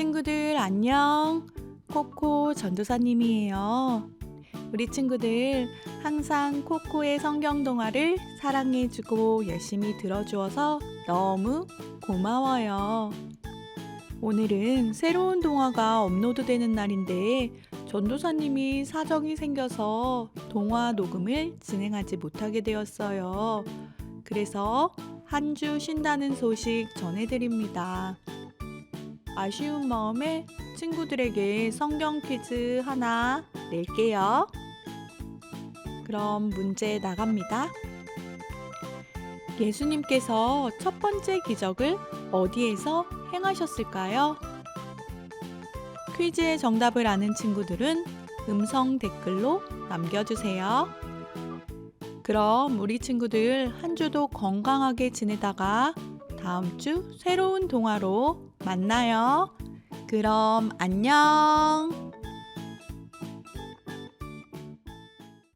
친구들 안녕. 코코 전도사님이에요. 우리 친구들 항상 코코의 성경 동화를 사랑해주고 열심히 들어주어서 너무 고마워요. 오늘은 새로운 동화가 업로드되는 날인데 전도사님이 사정이 생겨서 동화 녹음을 진행하지 못하게 되었어요. 그래서 한 주 쉰다는 소식 전해드립니다. 아쉬운 마음에 친구들에게 성경 퀴즈 하나 낼게요. 그럼 문제 나갑니다. 예수님께서 첫 번째 기적을 어디에서 행하셨을까요? 퀴즈의 정답을 아는 친구들은 음성 댓글로 남겨주세요. 그럼 우리 친구들 한 주도 건강하게 지내다가 다음 주 새로운 동화로 만나요. 그럼 안녕.